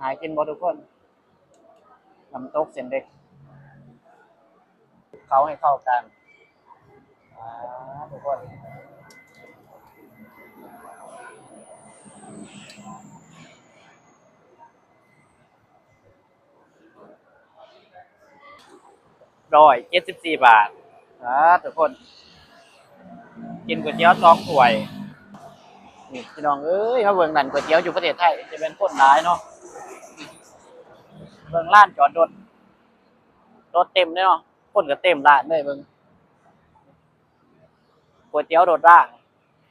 หายกินบ่ทุกคนน้ำตกเส้นเด็ก เขาให้เข้ากันทุกคนร้อยเจ็ดสิบสี่บาทอ่าทุกคน กินก๋วยเตี๋ยวสองถ้วยนี่พี่น้องเอ้ยมาเบิ่งนั่นก๋วยเตี๋ยวอยู่ประเทศไทยจะเป็นคนร้ายเนาะ เบิ่งร้านจอดรถรถเต็มเลยเนาะคนก็เต็มร้านเลยเบิ่งก๋วยเตี๋ยวรถร่าง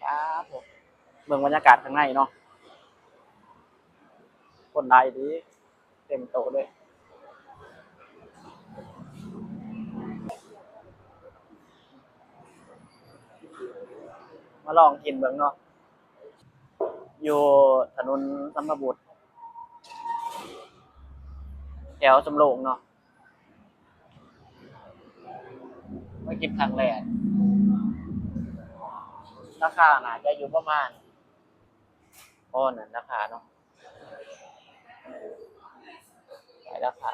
ครับผมเบิ่งบรรยากาศข้างในเนาะคนร้ายดีเต็มโตเลยมาลองกินเบิ่งเนาะอยู่ถนนสัมภบุตร แถวสำโรงเนาะมากินครั้งแรกราคาน่าจะอยู่ประมาณโอ้นั่นราคาเนาะหลายราคา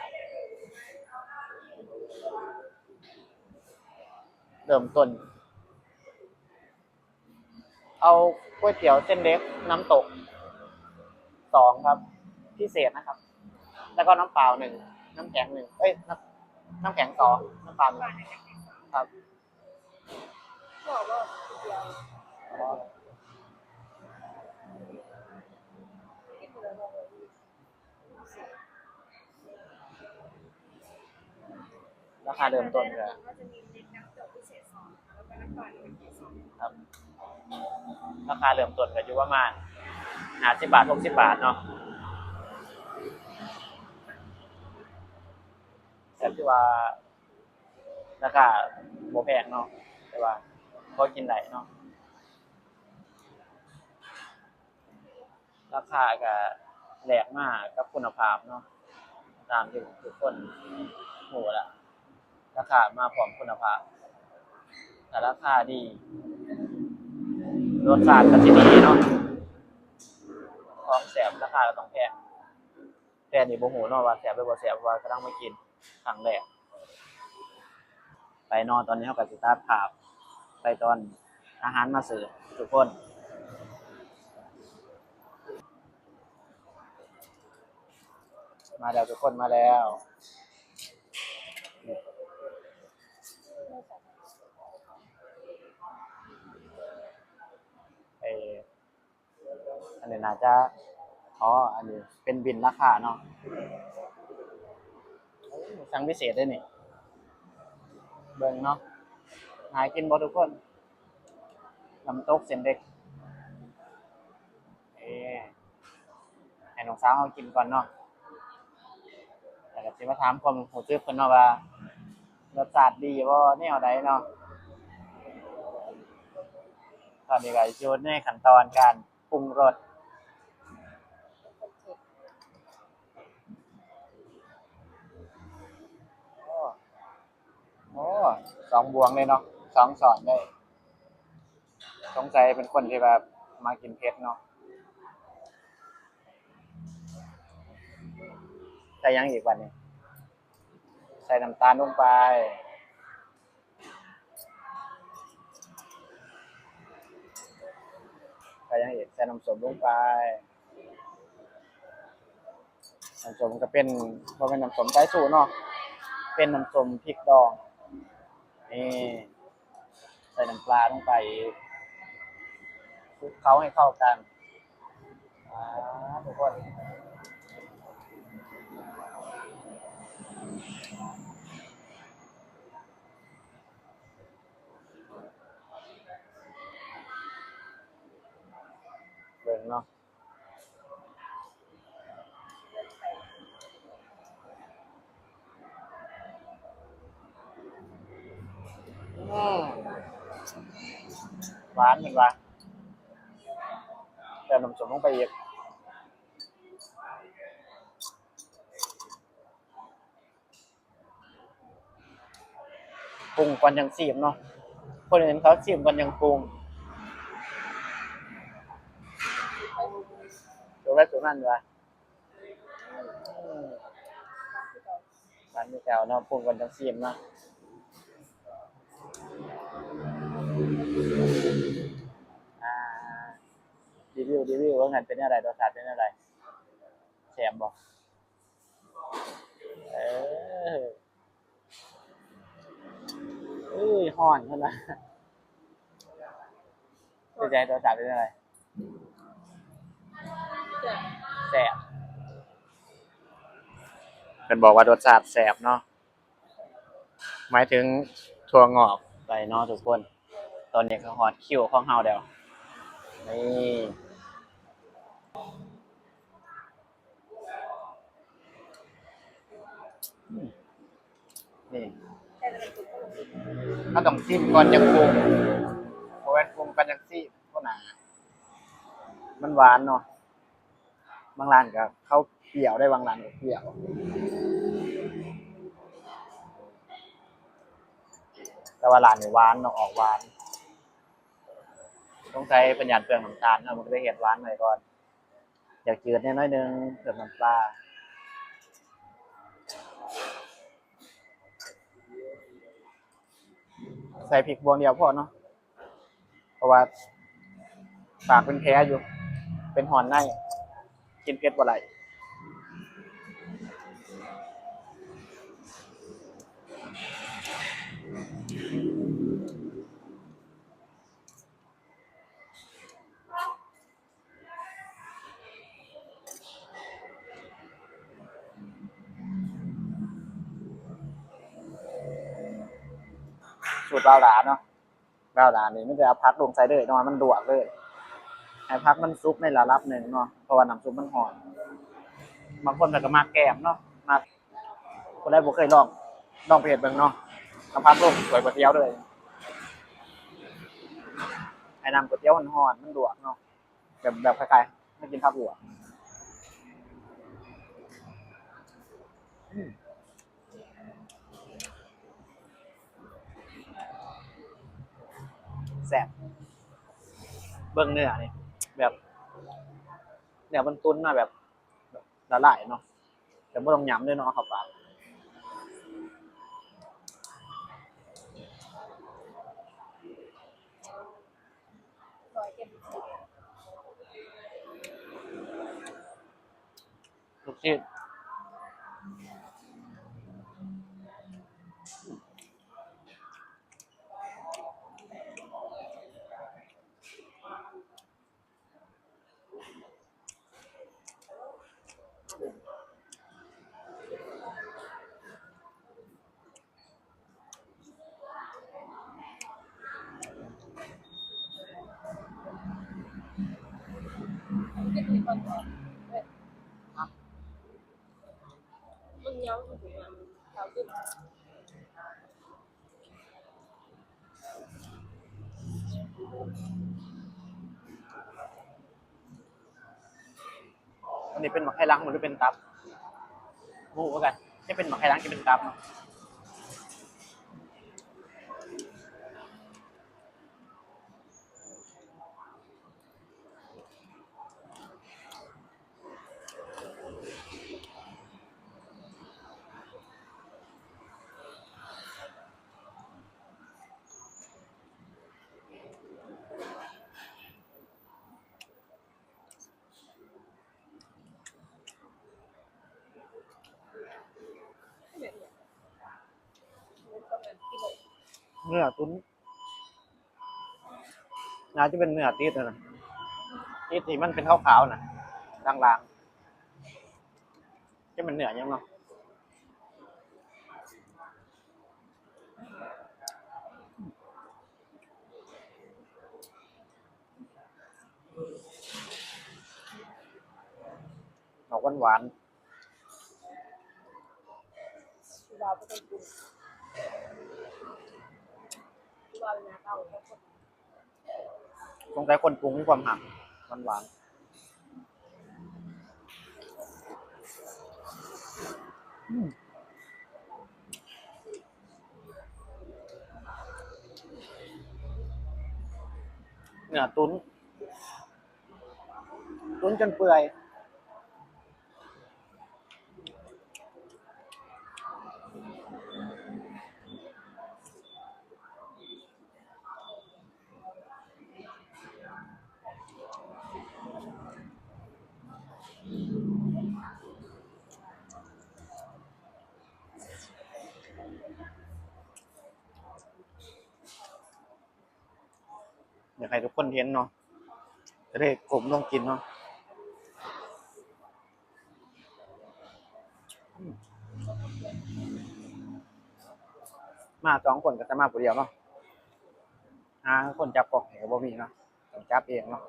เริ่มต้น เอาก๋วยเตี๋ยวเส้นเล็กน้ำตกสองครับ พิเศษนะครับ แล้วก็น้ำเปล่าหนึ่งน้ำแข็งหนึ่งเอ้ยน้ำน้ำแข็งสองน้ำเปล่าหนึ่งครับบอกว่าเดียวราคาเริ่มต้นเลยก็จะมีเล็กน้ำตกพิเศษสองแล้วก็น้ำปลาพิเศษสองครับ ราคาเริ่มต้นก็อยู่ประมาณห้าสิบบาทหกสิบบาทเนาะ แต่ที่ว่าราคาโบแพงเนาะแต่ว่าพอกินได้เนาะราคาก็แหลกมากกับคุณภาพเนาะตามที่ทุกคนหูละราคามาพร้อมคุณภาพแต่ราคาดีรสชาติก็จะดีเนาะของแสบราคาก็ต้องแพงแต่นี่บ่ฮู้เนาะว่าแสบหรือบ่แสบว่ากำลังมากิน ครั้งแรก ไปนอนตอนนี้เขาก็สิตัดภาพ ไปตอนอาหารมาเสิร์ฟทุกคนมาแล้วทุกคนมาแล้วเอออันนี้น่าจะอ๋ออันนี้เป็นบินราคาเนาะ สั่งพิเศษได้นี่เบิ่งเนาะหายกินบ่ทุกคนน้ำตกเส้นเด็กเอให้น้องสาวเอากินก่อนเนาะแต่ก็สิมาถามความรู้สึกเพิ่นเนาะว่ารสชาติดีบ่แนวใดเนาะตอนนี้ก็อยู่ในขั้นตอนการปรุงรส โอ้สองบวงเลยเนาะสองสอนได้ สงสัยเป็นคนที่แบบมากินเผ็ดเนาะใส่ยังอีกวันนี้ ใส่น้ำตาลลงไป ใส่ยังอีกใส่น้ำส้มลงไปน้ำส้มก็เป็นพอเป็นน้ำส้มไก่สูเนาะเป็นน้ำส้มพริกดอง นี่ใส่น้ำปลาลงไปคลุกเคล้าให้เข้ากันทุกคนเบิ่งเนาะ อืมหวานเหมือนว่าเติมน้ำส้มลงไปอีกปรุงก่อนยังซีมเนาะคนอื่นเขาซีมก่อนยังปรุงตัวแรกตัวนั้นวะมีแก้วเนาะปรุงกันจังซีมเนาะอ่ารี วิวรีวิวว่างันเป็นอะไรรสชาติเป็นอะไรแซมบ่เออเอ้ยห่อนเท่านั้นเป็นใจรสชาติเป็นอะไรเดี๋ยวแสบเป็นบอกว่ารสชาติแสบเนาะหมายถึงถั่วงอกไปเนาะทุกคน ตอนนี้ก็ฮอตคิวของเฮาเดียวนี่อืม นี่แต่จะเป็นตุ๊กตาถ้าต้องซิมก่อนจะปรุงเพราะว่าปรุงกันจังซี่ก็หนา มันหวานเนาะ บางร้านก็เข้าเปรี้ยวได้บางร้านก็เปรี้ยวแต่ว่าร้านนี่หวานเนาะออกหวาน ต้องใช้ปัญญาเปลืองน้ำตาลเนาะมันก็ได้เห็ดหวานหน่อยก่อน อยากจืดนิดน้อยนึงเติมน้ำปลา ใส่พริกบวงเดียวพอเนาะเพราะว่าปากเป็นแพ้อยู่ เป็นหอนในกินเผ็ดบ่ไหลสู ตรเบาหลาเนาะเบาหลานี่ไม่ได้เอาพักลงใส่เลยนาะมันดวกเลยให้พักมันซุปในระดับหนึ่งเนาะเพราะว่าน้ำซุปมันหอนบางคนก็มาแกมเนาะมาคนแรกผมเคยลองลองเพจเบิ่งเนาะน้ำพักลงสวยก๋วยเตี๋ยวเลยไอ้น้ำก๋วยเตี๋ยวมันหอนมันดวกเนาะแบบแบบคล้ายๆไม่กินข้าวหัวกอืม แซ่บเบิ่งเนื้อนี่แบบเนื้อมันตุ้นมาแบบแบบละลายเนาะแต่ไม่ต้องย้ำด้วยเนาะครับปากซอยเก็บลูกชิ้น เก็บในก้อนก่อนเลยมันเย้าถึงมันเท้าขึ้น อันนี้เป็นหมักไข่ล้างหรือเป็นตับหมูกันนี่เป็นหมักไข่ล้างจะเป็นตับเนาะ เนื้อตุ้นน่าจะเป็นเนื้อติดนะติดที่มันเป็นขาวๆนะล่างๆจะเป็นเนื้อยังเนาะออกหวานเราน สงสัยคนปรุงความหักหวานๆอืมเนื้อตุ้น ตุ้นจนเปื่อย ให้ทุกคนเห็นเนาะจะได้กลมลงกินเนาะมาสองคนก็จะมาผู้เดียวเนาะหาคนจับกล่องแหวบ่มีเนาะต้องจับเองเนาะ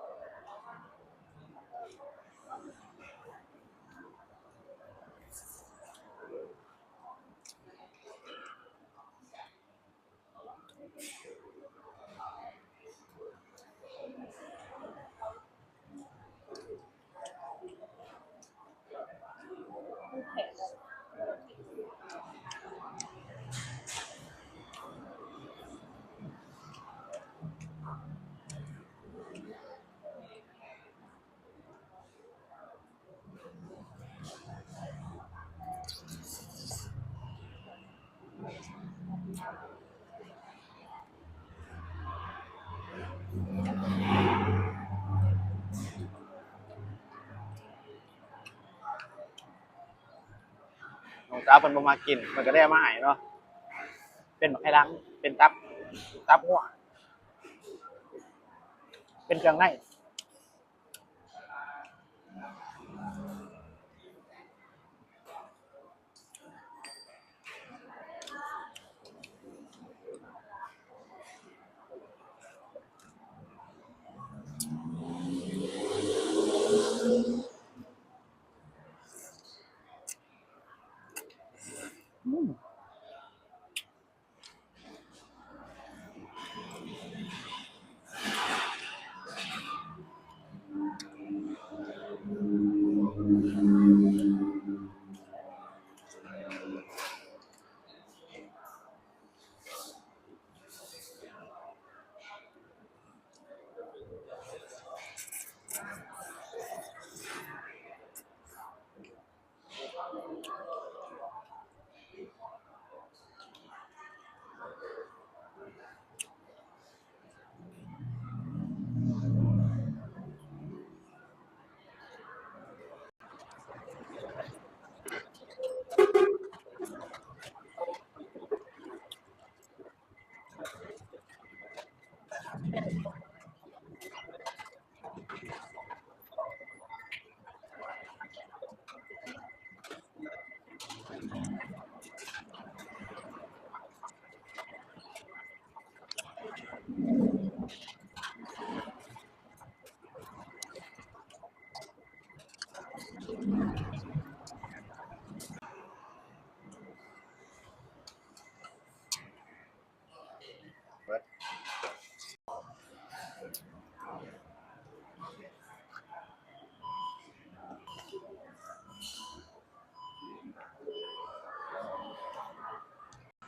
สาวเพิ่นบ่มากินมันก็ได้มาให้เนาะเป็นไอ้ลังเป็นตับตับหัวเป็นเครื่องใน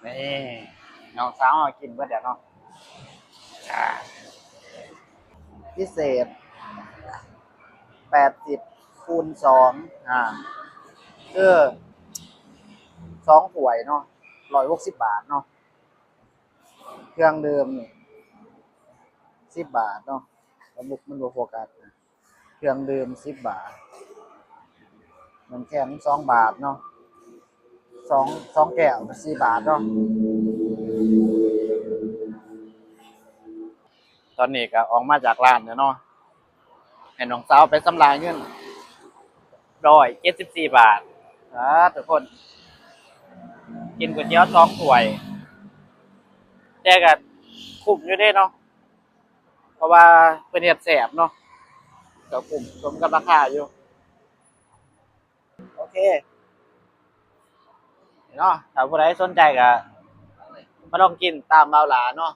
นี่น้องสาวเอากินเบิดเดี๋ยวเนาะอ่าพิเศษแปดสิบคูณสองอ่าคือสองถ้วยเนาะร้อยหกสิบบาทเนาะเครื่องเดิมนี่สิบบาทเนาะระบุมันบ่โฟกัสเครื่องเดิมสิบบาทมันแค่มันสองบาทเนาะ สองสองแก้วสี่บาทเนาะตอนนี้ก็ออกมาจากร้านเนาะให้น้องสาวไปสำรายเงินร้อยเจ็ดสิบสี่บาทอ่าทุกคน กินก๋วยเตี๋ยวสองถ้วยแต่ก็คุ้มอยู่เด้เนาะเพราะว่าเป็นเห็ดแสบเนาะก็คุ้มสมกับราคาอยู่ โอเค เนาะถ้าผู้ใดสนใจก็มาลองกินตามเบาหลาเนาะ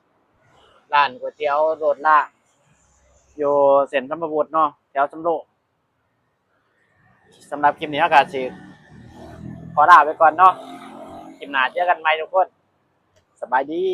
ร้านก๋วยเตี๋ยวโรดล่าอยู่เส้นสัมบูรณ์เนาะแถวสำโรงสำหรับคลิปนี้อากาศสิขอลาไปก่อนเนาะคลิปหน้าเจอกันใหม่ทุกคน สบายดี